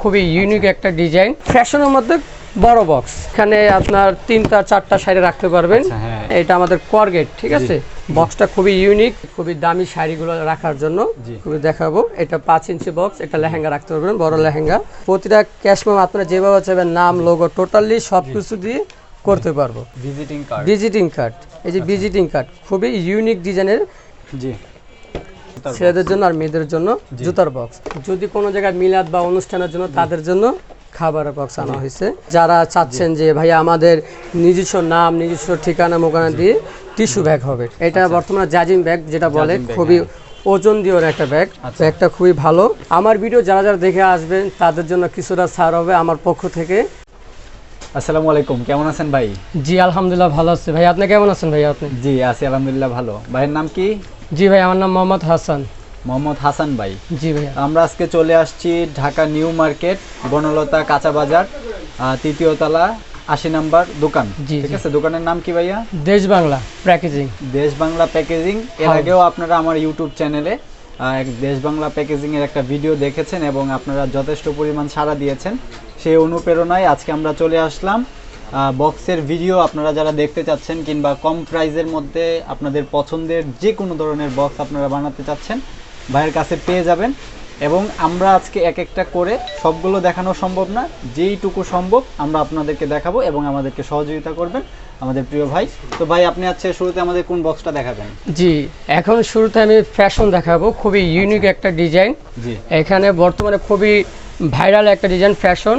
খুবই ইউনিক একটা ডিজাইন ফ্যাশনের মধ্যে বড় বক্স এখানে আপনার তিনটা চারটা সাইডে রাখতে পারবেন। আচ্ছা, হ্যাঁ। এটা আমাদের করগেট ঠিক আছে? বক্সটা খুবই ইউনিক খুবই দামি শাড়িগুলো রাখার জন্য। খুবই দেখাবো। এটা পাঁচ ইঞ্চি বক্স এটা লেহেঙ্গা রাখতে পারবেন বড় লেহেঙ্গা। প্রতিটা ক্যাশ মেম আপনারা যেভাবে চাইবেন নাম লোগো টোটালি সব কিছু দিয়ে করতে পারব। ভিজিটিং কার্ড ভিজিটিং কার্ড এই যে ভিজিটিং কার্ড খুবই ইউনিক ডিজাইনের জি। ছেলেদের জন্য আর মেয়েদের জন্য জুতার বক্স যদি কোনো জায়গায় মিলাদ বা অনুষ্ঠানের জন্য তাদের জন্য খাবারের বক্স আনা হয়েছে। যারা চাচ্ছেন যে ভাই আমাদের নিজস্ব নাম নিজস্ব ঠিকানা মোকানা দিয়ে টিস্যু ব্যাগ হবে। এটা বর্তমানে জাজিম ব্যাগ যেটা বলে খুবই ওজন দিয়ে একটা ব্যাগ আচ্ছা। ব্যাগটা খুবই ভালো। আমার ভিডিও যারা যারা দেখে আসবেন তাদের জন্য কিছুটা ছাড় হবে আমার পক্ষ থেকে। আসসালামু আলাইকুম কেমন আছেন ভাই? জি আলহামদুলিল্লাহ ভালো আছে। ভাই আপনি কেমন আছেন ভাই আপনি? জি আছি আলহামদুলিল্লাহ ভালো। ভাইয়ের নাম কি? জি ভাই আমার নাম মোহাম্মদ হাসান। মোহাম্মদ হাসান ভাই। জি ভাই আমরা আজকে চলে আসছি ঢাকা নিউ মার্কেট বনলতা কাঁচা বাজার তৃতীয় তলা আশি নাম্বার দোকান। জি, ঠিক আছে দোকানের নাম কি ভাইয়া? দেশ বাংলা প্যাকেজিং। দেশ বাংলা প্যাকেজিং। এর হ্যাঁ। আগেও আপনারা আমার ইউটিউব চ্যানেলে এক দেশ বাংলা প্যাকেজিং এর একটা ভিডিও দেখেছেন এবং আপনারা যথেষ্ট পরিমাণ সাড়া দিয়েছেন। সেই অনুপ্রেরণায় আজকে আমরা চলে আসলাম বক্সের ভিডিও আপনারা যারা দেখতে চাচ্ছেন কিংবা কম প্রাইজের মধ্যে আপনাদের পছন্দের যে কোনো ধরনের বক্স আপনারা বানাতে চাচ্ছেন ভাইয়ের কাছে পেয়ে যাবেন। এবং আমরা আজকে এক একটা করে সবগুলো দেখানো সম্ভব না যেইটুকু সম্ভব আমরা আপনাদেরকে দেখাবো এবং আমাদেরকে সহযোগিতা করবেন আমাদের প্রিয় ভাই। তো ভাই আপনি আজকে শুরুতে আমাদের কোন বক্সটা দেখাবেন? জি এখন শুরুতে আমি ফ্যাশন দেখাবো খুবই ইউনিক একটা ডিজাইন জি। এখানে বর্তমানে খুবই ভাইরাল একটা ডিজাইন ফ্যাশন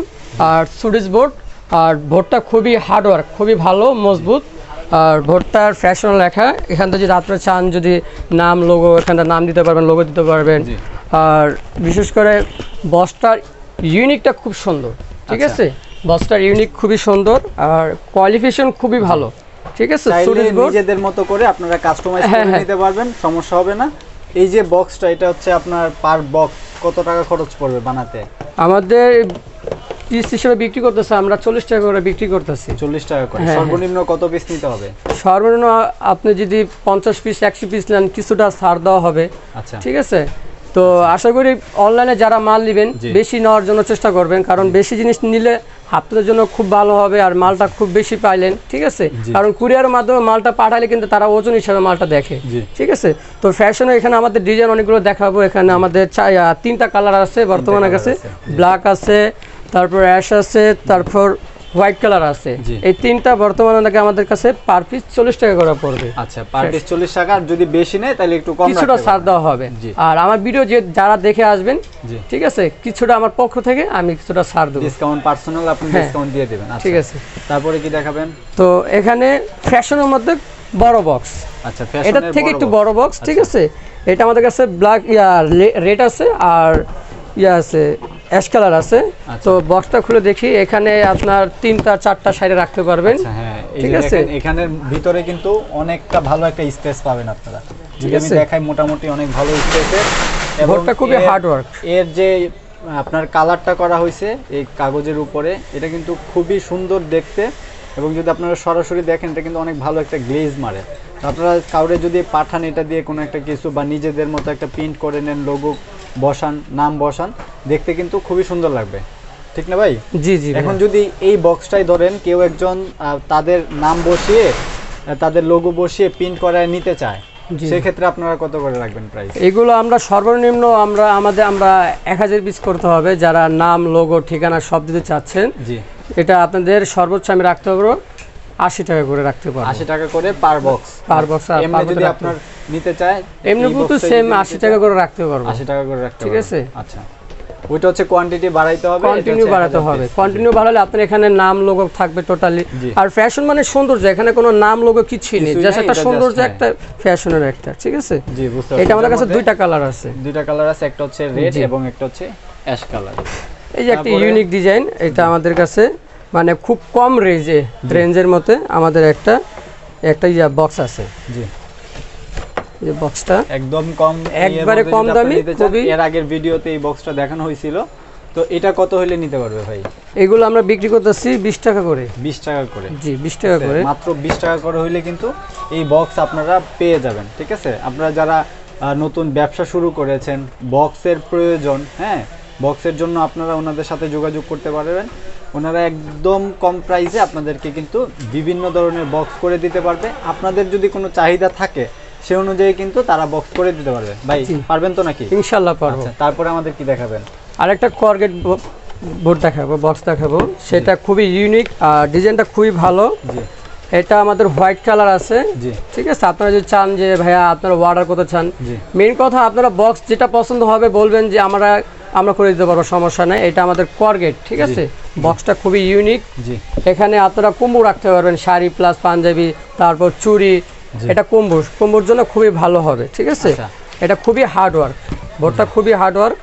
আর সুডিস বোর্ড আর ভোটটা খুবই হার্ডওয়ার্ক খুবই ভালো মজবুত। আর ভোটটার ফ্যাশন লেখা এখান থেকে যদি আপনারা চান যদি নাম লোগো এখানটা নাম দিতে পারবেন লোগো দিতে পারবেন। আর বিশেষ করে বসটার ইউনিকটা খুব সুন্দর ঠিক আচ্ছা। আছে? বসটার ইউনিক খুবই সুন্দর আর কোয়ালিফিকেশন খুবই ভালো ঠিক আছে? নিজেদের মতো করে আপনারা কাস্টমাইজ হ্যাঁ, করে হ্যাঁ। নিতে পারবেন সমস্যা হবে না। এই যে বক্সটা এটা হচ্ছে আপনার পার বক্স কত টাকা খরচ পড়বে বানাতে? আমাদের পিস হিসেবে বিক্রি করতেছে আমরা চল্লিশ টাকা করে বিক্রি করতেছি। চল্লিশ টাকা করে। হ্যাঁ, সর্বনিম্ন কত পিস নিতে হবে? সর্বনিম্ন আপনি যদি পঞ্চাশ পিস একশো পিস নেন কিছুটা ছাড় দেওয়া হবে। আচ্ছা। ঠিক আছে? তো আশা করি অনলাইনে যারা মাল নেবেন বেশি নেওয়ার জন্য চেষ্টা করবেন কারণ বেশি জিনিস নিলে আপনাদের জন্য খুব ভালো হবে আর মালটা খুব বেশি পাইলেন ঠিক আছে? কারণ কুরিয়ারের মাধ্যমে মালটা পাঠালে কিন্তু তারা ওজন হিসাবে মালটা দেখে ঠিক আছে? তো ফ্যাশনে এখানে আমাদের ডিজাইন অনেকগুলো দেখাবো এখানে আমাদের তিনটা কালার আছে বর্তমানে কাছে ব্ল্যাক আছে তারপর অ্যাশ আছে তারপর হোয়াইট কালার আছে। এই তিনটা বর্তমানে নাকি আমাদের কাছে পার পিস চল্লিশ টাকা করে পড়বে। আচ্ছা পার পিস চল্লিশ টাকা আর যদি বেশি নেয় তাহলে একটু কম কিছুটা ছাড় দেওয়া হবে। আর আমার ভিডিও যে যারা দেখে আসবেন ঠিক আছে কিছুটা আমার পক্ষ থেকে আমি কিছুটা ছাড় দেবো। ডিসকাউন্ট পার্সোনাল আপনি হ্যাঁ। ডিসকাউন্ট দিয়ে দেবেন। আচ্ছা। ঠিক আছে। তারপরে কি দেখাবেন? তো এখানে ফ্যাশনের মধ্যে বড় বক্স আচ্ছা এটার ফ্যাশনের থেকে একটু বড় বক্স ঠিক আচ্ছা। আছে। এটা আমাদের কাছে ব্ল্যাক ইয়া রেড আছে আর ইয়া আছে অ্যাশ কালার আছে। আচ্ছা। তো বক্সটা খুলে দেখি এখানে আপনার তিনটা চারটা সাইডে রাখতে পারবেন। আচ্ছা হ্যাঁ ঠিক আছে। এখানের ভিতরে কিন্তু অনেকটা ভালো একটা স্পেস পাবেন আপনারা। যদি আমি আছে। দেখাই মোটামুটি অনেক ভালো স্পেসের বোর্ডটা খুবই হার্ড ওয়ার্ক এর যে আপনার কালারটা করা হয়েছে এই কাগজের উপরে এটা কিন্তু খুবই সুন্দর দেখতে। এবং যদি আপনারা সরাসরি দেখেন এটা কিন্তু অনেক ভালো একটা গ্লেজ মারে। আপনারা কাউরে যদি পাঠান এটা দিয়ে কোনো একটা কিছু বা নিজেদের মতো একটা প্রিন্ট করে নেন লোগো বসান নাম বসান দেখতে কিন্তু খুবই সুন্দর লাগবে। ঠিক না ভাই? জি জি এখন যদি এই বক্সটাই ধরেন কেউ একজন তাদের নাম বসিয়ে তাদের লোগো বসিয়ে প্রিন্ট করায় নিতে চায় সেক্ষেত্রে আপনারা কত করে রাখবেন প্রাইস এগুলো আমরা সর্বনিম্ন আমরা আমাদের আমরা এক হাজার পিস করতে হবে যারা নাম লোগো ঠিকানা সব দিতে চাচ্ছেন। জি। এটা আপনাদের সর্বোচ্চ আমি রাখতে পারব। আশি টাকা করে রাখতে পারব। আশি টাকা করে পার বক্স box আর এমনি যদি আপনার নিতে চায় এমনি কিন্তু সেম আশি টাকা করে রাখতে পারব। আশি টাকা করে রাখতে ঠিক আছে। আচ্ছা। ওইটা হচ্ছে কোয়ান্টিটি বাড়াইতে হবে কন্টিনিউ বাড়াতে হবে। কন্টিনিউ বাড়ালে আপনার এখানে নাম লোগো থাকবে টোটালি আর ফ্যাশন মানে সৌন্দর্য এখানে কোনো নাম লোগো কিছুই নেই। জাস্ট একটা সৌন্দর্য। একটা ফ্যাশনের একটা ঠিক আছে? জি বুঝতে এটা আমাদের কাছে দুইটা কালার আছে। দুইটা কালার আছে একটা হচ্ছে রেড এবং একটা হচ্ছে অ্যাশ কালার এই যে একটা ইউনিক ডিজাইন এটা আমাদের কাছে মানে খুব কম রেঞ্জে রেঞ্জের মধ্যে আমাদের একটা একটা ইয়া বক্স আছে। জি। এই বক্সটা একদম কম একবারে কম দামি, খুবই- এর আগের ভিডিওতে এই বক্সটা দেখানো হয়েছিল। তো এটা কত হইলে নিতে পারবে ভাই? এগুলো আমরা বিক্রি করতেছি বিশ টাকা করে। বিশ টাকা করে। জি বিশ টাকা করে। মাত্র বিশ টাকা করে হইলে কিন্তু এই বক্স আপনারা পেয়ে যাবেন ঠিক আছে? আপনারা যারা নতুন ব্যবসা শুরু করেছেন বক্সের প্রয়োজন হ্যাঁ? বক্সের জন্য আপনারা ওনাদের সাথে যোগাযোগ করতে পারবেন। ওনারা একদম কম প্রাইসে আপনাদেরকে কিন্তু বিভিন্ন ধরনের বক্স করে দিতে পারবে। আপনাদের যদি কোনো চাহিদা থাকে সে অনুযায়ী কিন্তু তারা বক্স করে দিতে পারবে। ভাই পারবেন তো নাকি? ইনশাল্লাহ পারব। আচ্ছা তারপরে আমাদের কি দেখাবেন? আরেকটা করগেট বোর্ড দেখাবো বক্স দেখাবো। সেটা খুবই ইউনিক আর ডিজাইনটা খুবই ভালো। জি। এটা আমাদের হোয়াইট কালার আছে। ঠিক আছে? আপনারা যদি চান যে ভাইয়া আপনারা অর্ডার করতে চান? মেন কথা আপনারা বক্স যেটা পছন্দ হবে বলবেন যে আমরা আমরা করে দিতে পারব সমস্যা নেই। এটা আমাদের করগেট ঠিক আছে? বক্সটা খুবই ইউনিক এখানে আপনারা কুম্বু রাখতে পারবেন শাড়ি প্লাস পাঞ্জাবি তারপর চুড়ি। এটা কুম্বু কুম্বুর জন্য খুবই ভালো হবে ঠিক আছে? আচ্ছা। এটা খুবই হার্ড ওয়ার্ক বোর্ডটা খুবই হার্ড ওয়ার্ক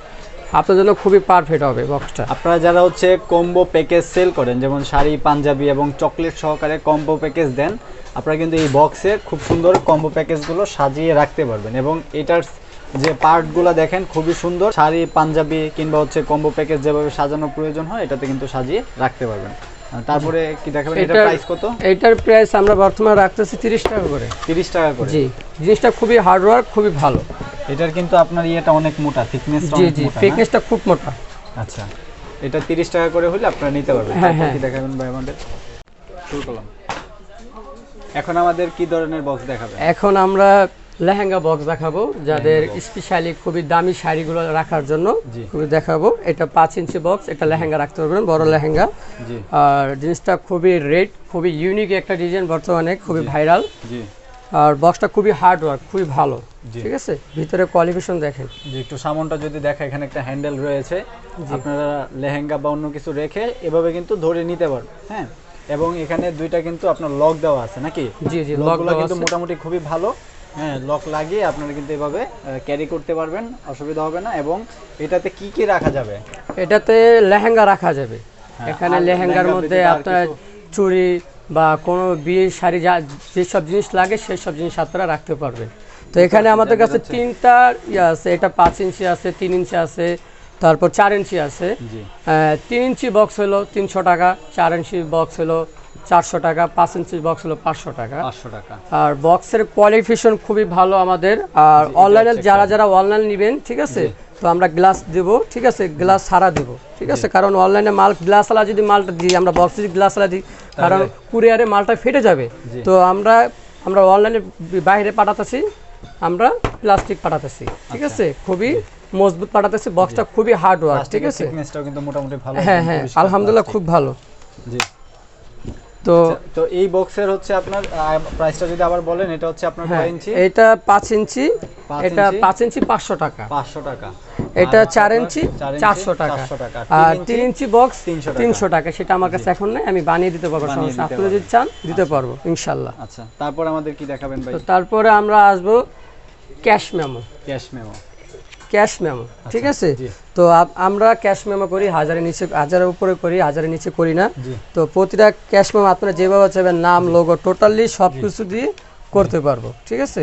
আপনার জন্য খুবই পারফেক্ট হবে বক্সটা আপনারা যারা হচ্ছে কম্বো প্যাকেজ সেল করেন যেমন শাড়ি পাঞ্জাবি এবং চকলেট সহকারে কম্বো প্যাকেজ দেন আপনারা কিন্তু এই বক্সে খুব সুন্দর কম্বো প্যাকেজগুলো সাজিয়ে রাখতে পারবেন এবং এটার যে পার্টগুলো দেখেন খুবই সুন্দর। শাড়ি পাঞ্জাবি কিংবা হচ্ছে কম্বো প্যাকেজ যেভাবে সাজানো প্রয়োজন হয় এটাতে কিন্তু সাজিয়ে রাখতে পারবেন। তারপরে কি দেখাবেন? এটা প্রাইস কত? এইটার প্রাইস আমরা বর্তমানে রাখতেছি তিরিশ টাকা করে। তিরিশ টাকা করে। জি জিনিসটা খুবই হার্ড ওয়ার্ক খুবই ভালো। এটার কিন্তু আপনার ইয়েটা অনেক মোটা থিকনেস জি জি ফিটনেসটা খুব মোটা। আচ্ছা এটা তিরিশ টাকা করে হলে আপনারা নিতে পারবেন। হ্যাঁ, হ্যাঁ। কি দেখাবেন ভাই আমাদের? শুরু করলাম। এখন আমাদের কি ধরনের বক্স দেখাবেন? এখন আমরা লেহেঙ্গা বক্স দেখাবো যাদের স্পেশালি খুবই দামি শাড়িগুলো রাখার জন্য খুবই দেখাবো। এটা পাঁচ ইঞ্চি বক্স এটা লেহেঙ্গা রাখতে পারবেন বড় লেহেঙ্গা। আর জিনিসটা খুবই রেড খুবই ইউনিক একটা ডিজাইন বর্তমানে খুবই ভাইরাল আর বক্সটা খুবই হার্ড ওয়ার্ক খুবই ভালো। ঠিক আছে? ভিতরে কোয়ালিফিকেশন দেখেন। যে একটু সামনটা যদি দেখা এখানে একটা হ্যান্ডেল রয়েছে। আপনারা লেহেঙ্গা বা অন্য কিছু রেখে এভাবে কিন্তু ধরে নিতে পারবেন হ্যাঁ? এবং এখানে দুইটা কিন্তু আপনার লক দেওয়া আছে নাকি? জি জি লক লকগুলো কিন্তু মোটামুটি খুবই ভালো। হ্যাঁ লক লাগিয়ে আপনারা কিন্তু এভাবে ক্যারি করতে পারবেন অসুবিধা হবে না। এবং এটাতে কি কি রাখা যাবে? এটাতে লেহেঙ্গা রাখা যাবে। হ্যাঁ, এখানে লেহেঙ্গার মধ্যে আপনার? চুড়ি বা কোনো বিয়ে শাড়ি যা যেসব জিনিস লাগে সেই সব জিনিস আপনারা রাখতে পারবেন। তো এখানে আমাদের কাছে তিনটা ইয়ে আছে। এটা পাঁচ ইঞ্চি আছে তিন ইঞ্চি আছে তারপর চার ইঞ্চি আছে। তিন ইঞ্চি বক্স হলো তিনশো টাকা চার ইঞ্চি বক্স হলো চারশো টাকা পাঁচ ইঞ্চি বক্স হলো পাঁচশো টাকা। পাঁচশো টাকা। আর বক্সের কোয়ালিফিকেশন খুবই ভালো আমাদের। আর অনলাইনে যারা যারা অনলাইন নেবেন ঠিক আছে? তো আমরা গ্লাস দেব ঠিক আছে? গ্লাস সারা দেব ঠিক আছে? কারণ অনলাইনে মাল গ্লাস আলা যদি মালটা দিই আমরা বক্সে যদি গ্লাস আলা দিই কারণ কুরিয়ারে মালটা ফেটে যাবে। তো আমরা আমরা অনলাইনে বাইরে পাঠাতেছি আমরা প্লাস্টিক পাঠাতেছি ঠিক আচ্ছা। আছে? খুবই মজবুত পাঠাতেছি বক্সটা খুবই হার্ড ওয়ার্ক ঠিক আছে? কিন্তু মোটামুটি ভালো হ্যাঁ হ্যাঁ আলহামদুলিল্লাহ খুব ভালো। জি। তো তো এই বক্সের হচ্ছে আপনার প্রাইসটা যদি আবার বলেন এটা হচ্ছে আপনার হ্যাঁ কয় ইঞ্চি? এটা পাঁচ ইঞ্চি এটা ইঞ্চি? পাঁচ ইঞ্চি পাঁচশো টাকা। পাঁচশো টাকা। এটা আর হচ্ছে চার ইঞ্চি চার ইঞ্চি, চারশো টাকা। চারশো টাকা। আর তিন ইঞ্চি বক্স 300 টাকা। তিনশো টাকা সেটা আমার কাছে এখন নেই আমি বানিয়ে দিতে পারব সমস্যা আপনি যদি চান দিতে পারব ইনশাল্লাহ। আচ্ছা তারপর আমাদের কি দেখাবেন ভাই? তো তারপরে আমরা আসব cash memo cash memo cash memo ঠিক আছে? তো আমরা ক্যাশ মেমো করি হাজারের নিচে হাজারের উপরে করি হাজারের নিচে করি না। তো প্রতিটা ক্যাশ মেমো আপনারা যেভাবে চাইবেন নাম লোগো টোটালি সব কিছু দিয়ে করতে পারব ঠিক আছে?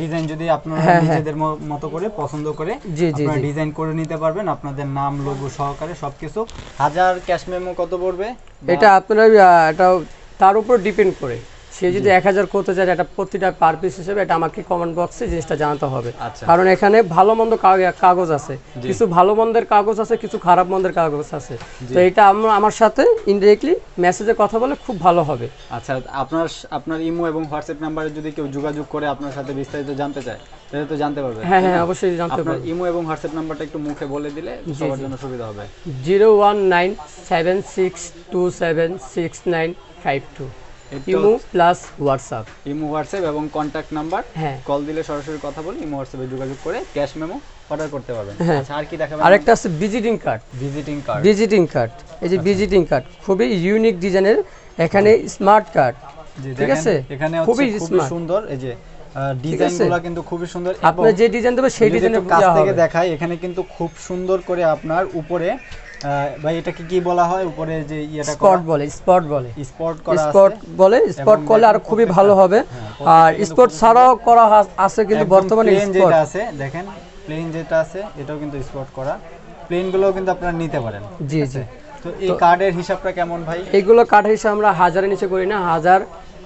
ডিজাইন যদি আপনারা হ্যাঁ, হ্যাঁ। নিজেদের মতো করে পছন্দ করে আপনারা ডিজাইন করে নিতে পারবেন আপনাদের নাম লোগো সহকারে সবকিছু। হাজার ক্যাশ মেমো কত পড়বে? এটা আপনারা এটা তার উপর ডিপেন্ড করে। সে যদি এক হাজার করতে চায় এটা প্রতিটা পার পিস হিসেবে এটা আমাকে কমেন্ট বক্সে জিনিসটা জানাতে হবে। আচ্ছা। কারণ এখানে ভালো মন্দ কাগজ আছে। কিছু ভালো মন্দের কাগজ আছে কিছু খারাপ মন্দের কাগজ আছে। তো এটা আমার সাথে ইনডিরেক্টলি মেসেজে কথা বলে খুব ভালো হবে। আচ্ছা আপনার আপনার ইমো এবং হোয়াটসঅ্যাপ নাম্বারে যদি কেউ যোগাযোগ করে আপনার সাথে বিস্তারিত জানতে চায় তাহলে তো জানতে পারবে। হ্যাঁ হ্যাঁ অবশ্যই জানতে পারবে। আপনার ইমো এবং হোয়াটসঅ্যাপ নাম্বারটা একটু মুখে বলে দিলে সবার জন্য সুবিধা হবে। 01976276952 imo plus WhatsApp imo WhatsApp এবং কন্ট্যাক্ট নাম্বার হ্যাঁ। কল দিলে সরাসরি কথা বলে ইমো হোয়াটসঅ্যাপে যোগাযোগ করে ক্যাশ মেমো অর্ডার করতে পারবেন। হ্যাঁ। আচ্ছা আর কি দেখাবেন? আরেকটা আছে visiting card visiting card visiting card এই যে ভিজিটিং কার্ড খুবই ইউনিক ডিজাইনের এখানে স্মার্ট কার্ড ঠিক আছে? এখানে খুবই। সুন্দর এই যে ডিজাইনগুলো কিন্তু খুবই সুন্দর আপনি যে ডিজাইন দেবে সেই যদি ডিজাইনে একটু কাছ থেকে দেখাই এখানে কিন্তু খুব সুন্দর করে আপনার উপরে ভাই এটাকে কি বলা হয়? উপরে যে ইয়েটা স্পট বলে স্পট বলে। স্পট করা স্পট বলে স্পট করলে আর খুবই ভালো হবে। হ্যাঁ, আর স্পট ছাড়াও করা আছে কিন্তু বর্তমানে স্পট। যেটা আছে দেখেন প্লেন যেটা আছে এটাও কিন্তু স্পট করা। প্লেন গুলোও কিন্তু আপনারা নিতে পারেন জি জি। তো এই কার্ডের হিসাবটা কেমন ভাই? এইগুলো কাঠ হিসেবে আমরা হাজারের নিচে করি না হাজার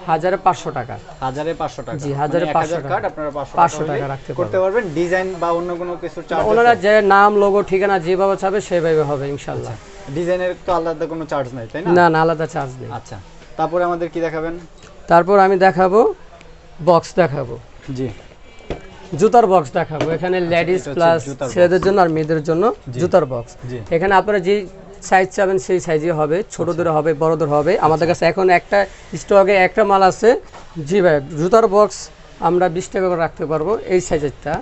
হাজারে পাঁচশো টাকা। হাজারে পাঁচশো টাকা। জি, হাজারে মানে 500 1000 টাকা। কার্ড আপনারা পাঁচশো টাকা টাকা রাখতে করতে পারবেন। ডিজাইন বা অন্য কোনো কিছু চার্জ ওনারা যে নাম লোগো ঠিকানা যেভাবে চাবে সেভাবে হবে ইনশাল্লাহ ডিজাইনের তো আলাদা কোনো চার্জ নাই তাই না? না না আলাদা চার্জ নেই। আচ্ছা তারপরে আমাদের কি দেখাবেন? তারপর আমি দেখাবো বক্স দেখাবো। জি। জুতার বক্স দেখাবো। এখানে লেডিস প্লাস ছেলেদের জন্য আর মেয়েদের জন্য জুতার বক্স এখানে আপনারা যে সাইজ চাবেন সেই সাইজে হবে ছোটদের হবে বড়দের হবে। আমাদের কাছে এখন একটা স্টকে একটা মাল আছে। জি ভাই জুতার বক্স আমরা বিশ টাকা করে রাখতে পারব এই সাইজেরটা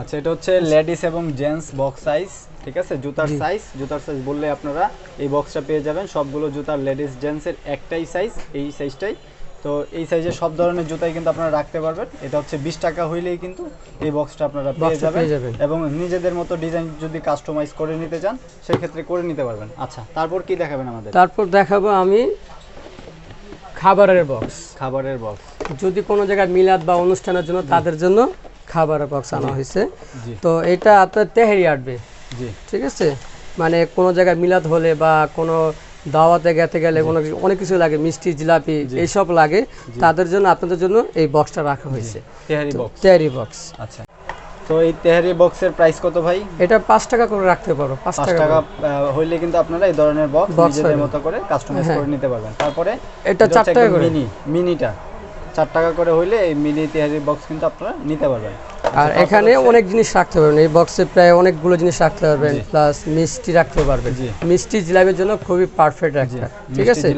আচ্ছা এটা হচ্ছে লেডিস এবং জেন্টস বক্স সাইজ ঠিক আছে? জুতার সাইজ জুতার সাইজ বললে আপনারা এই বক্সটা পেয়ে যাবেন। সবগুলো জুতার লেডিস জেন্টসের একটাই সাইজ এই সাইজটাই তো এই সাইজের সব ধরনের জুতাই কিন্তু আপনারা রাখতে পারবেন। এটা হচ্ছে বিশ টাকা হইলেই কিন্তু এই বক্সটা আপনারা পেয়ে যাবেন এবং নিজেদের মতো ডিজাইন যদি কাস্টমাইজ করে নিতে চান সেক্ষেত্রে করে নিতে পারবেন। আচ্ছা তারপর কি দেখাবেন আমাদের? তারপর দেখাবো আমি খাবারের বক্স খাবারের বক্স যদি কোনো জায়গায় মিলাদ বা অনুষ্ঠানের জন্য তাদের জন্য খাবারের বক্স আনা হয়েছে। তো এটা আপনার তেহারি আটবে। জি। ঠিক আছে? মানে কোনো জায়গায় মিলাদ হলে বা কোনো দাওয়াতে গেতে গেলে কোনো অনেক কিছু লাগে মিষ্টি জিলাপি এইসব লাগে। তাদের জন্য আপনাদের জন্য এই বক্সটা রাখা হয়েছে। তেহারি বক্স আচ্ছা। তো এই তেহারি বক্সের প্রাইস কত ভাই? এটা পাঁচ টাকা করে রাখতে পারো পাঁচ টাকা হইলে কিন্তু আপনারা এই ধরনের বক্স নিজেদের মতো করে কাস্টমাইজ করে নিতে পারবেন। তারপরে এটা চার টাকা করে। মিনি মিনিটা চার টাকা করে হইলে এই মিনি তেহারি বক্স কিন্তু আপনারা নিতে পারবেন। আর এখানে অনেক জিনিস রাখতে পারবেন এই বক্সে প্রায় অনেকগুলো জিনিস রাখতে পারবেন প্লাস মিষ্টি রাখতে পারবেন। মিষ্টি জিলাপির জন্য খুবই পারফেক্ট একটা ঠিক আছে?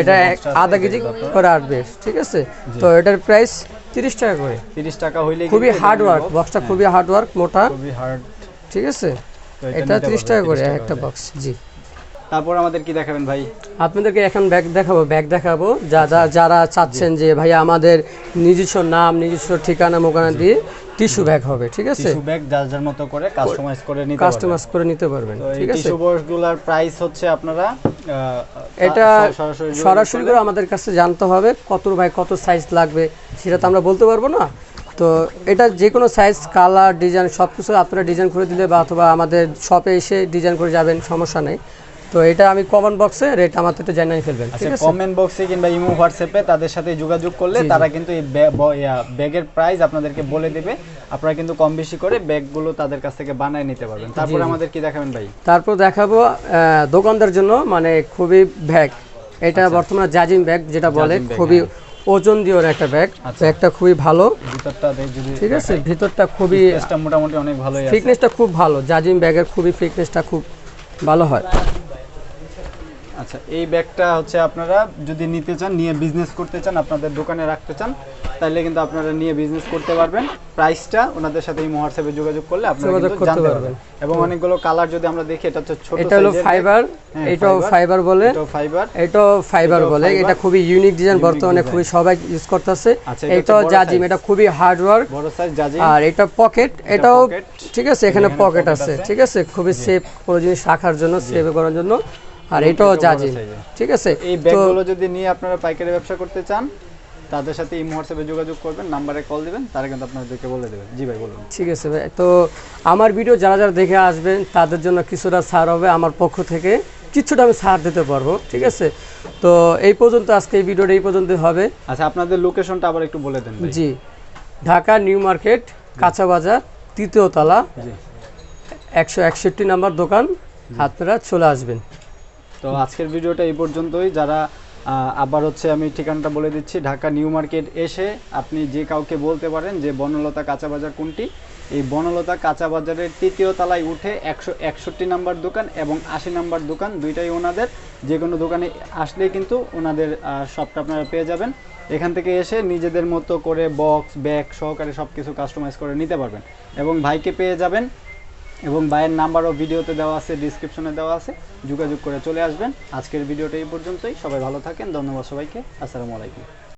এটা আধা কেজি করে আসবে ঠিক আছে? তো এটার প্রাইস তিরিশ টাকা করে। তিরিশ টাকা হইলে খুবই হার্ড ওয়ার্ক বক্সটা খুবই হার্ড ওয়ার্ক মোটা। খুবই হার্ড ঠিক আছে? এটা এটা তিরিশ টাকা করে একটা বক্স জি। তারপর আমাদের কি দেখাবেন ভাই? আপনাদেরকে এখন ব্যাগ দেখাবো ব্যাগ দেখাবো। যা- যা- যারা চাচ্ছেন যে ভাই আমাদের নিজস্ব নাম নিজস্ব ঠিকানা মোকানা দিয়ে টিস্যু ব্যাগ হবে ঠিক আছে? টিস্যু ব্যাগ যার যার মতো করে কাস্টমাইজ করে নিতে পারবেন। কাস্টমাইজ করে নিতে পারবেন ঠিক আছে? টিস্যু বক্সগুলোর প্রাইস হচ্ছে আপনারা এটা সরাসরি করে আমাদের কাছে জানতে হবে কত ভাই কত সাইজ লাগবে সেটা তো আমরা বলতে পারব না। তো এটা যে কোনো সাইজ কালার ডিজাইন সব কিছু আপনারা ডিজাইন করে দিলে বা অথবা আমাদের শপে এসে ডিজাইন করে যাবেন সমস্যা নেই। তো এটা আমি কমন বক্সে রেট আমার তো জানিয়ে ফেলবেন আচ্ছা কমেন্ট বক্সে কিংবা ইমো হোয়াটসঅ্যাপে তাদের সাথে যোগাযোগ করলে তারা কিন্তু এই ব্যাগের প্রাইস আপনাদেরকে বলে দেবে। আপনারা কিন্তু কম বেশি করে ব্যাগগুলো তাদের কাছ থেকে বানায় নিতে পারবেন। তারপর আমাদের কি দেখাবেন ভাই? তারপর দেখাবো দোকানদার জন্য মানে খুবই ব্যাগ এটা বর্তমানে জাজিম ব্যাগ যেটা বলে খুবই ওজন দিয়ে একটা ব্যাগ ব্যাগটা খুবই ভালো। ভিতরটা ঠিক আছে ভিতরটা খুবই মোটামুটি অনেক ভালোই আছে। ফিটনেসটা খুব ভালো। জাজিম ব্যাগের খুবই ফিটনেসটা খুব ভালো হয়। আচ্ছা এই ব্যাগটা হচ্ছে আপনারা যদি নিতে চান নিয়ে বিজনেস করতে চান আপনাদের দোকানে রাখতে চান তাহলে কিন্তু আপনারা নিয়ে বিজনেস করতে পারবেন। প্রাইসটা ওনাদের সাথে এই হোয়াটসঅ্যাপে যোগাযোগ করলে আপনারা কিন্তু জানতে পারবেন। এবং অনেকগুলো কালার যদি আমরা দেখি এটা হচ্ছে ছোট এটা হলো ফাইবার হ্যাঁ, এটাও ফাইবার বলে। এটাও ফাইবার এটাও ফাইবার বলে। এটা খুবই ইউনিক ডিজাইন বর্তমানে খুবই সবাই ইউজ করতেছে। আচ্ছা, এটা জাজিম এটা খুবই হার্ড ওয়ার্ক বড় সাইজ জাজি আর এটা পকেট এটাও ঠিক আছে এখানে পকেট আছে আছে। ঠিক আছে? খুবই সেফ কোনো জিনিস রাখার জন্য সেভ করার জন্য। আর এটাও size-এর। ঠিক আছে? এই ব্যাগগুলো যদি নিয়ে আপনারা পাইকারি ব্যবসা করতে চান তাদের সাথে এই হোয়াটসঅ্যাপে যোগাযোগ করবেন নাম্বারে কল দিবেন তারা কিন্তু আপনাদেরকে বলে দেবে। জি ভাই বলুন। ঠিক আছে ভাই। তো আমার ভিডিও যারা যারা দেখে আসবেন তাদের জন্য কিছুটা ছাড় হবে আমার পক্ষ থেকে। কিছুটা আমি ছাড় দিতে পারব ঠিক আছে? তো এই পর্যন্ত আজকে এই ভিডিওটা এই পর্যন্ত হবে। আচ্ছা আপনাদের লোকেশনটা আবার একটু বলে দেন জি। ঢাকা নিউ মার্কেট কাঁচা বাজার তৃতীয় তলা একশো একষট্টি নাম্বার দোকান আপনারা চলে আসবেন। তো আজকের ভিডিওটা এই পর্যন্তই। যারা আবার হচ্ছে আমি ঠিকানাটা বলে দিচ্ছি, ঢাকা নিউ মার্কেট এসে আপনি যে কাউকে বলতে পারেন যে বনলতা কাঁচা বাজার কোনটি, এই বনলতা কাঁচা বাজারের তৃতীয় তলায় উঠে একশো একষট্টি নাম্বার দোকান এবং আশি নাম্বার দোকান দুইটাই ওনাদের। যে কোনো দোকানে আসলেই কিন্তু ওনাদের শপটা আপনারা পেয়ে যাবেন। এখান থেকে এসে নিজেদের মতো করে বক্স, ব্যাগ সহকারে সব কিছু কাস্টমাইজ করে নিতে পারবেন এবং ভাইকে পেয়ে যাবেন এবং ভাইয়ের নাম্বারও ভিডিওতে দেওয়া আছে ডিসক্রিপশনে দেওয়া আছে। যোগাযোগ করে চলে আসবেন। আজকের ভিডিওটা এই পর্যন্তই। সবাই ভালো থাকেন। ধন্যবাদ সবাইকে। আসসালামু আলাইকুম।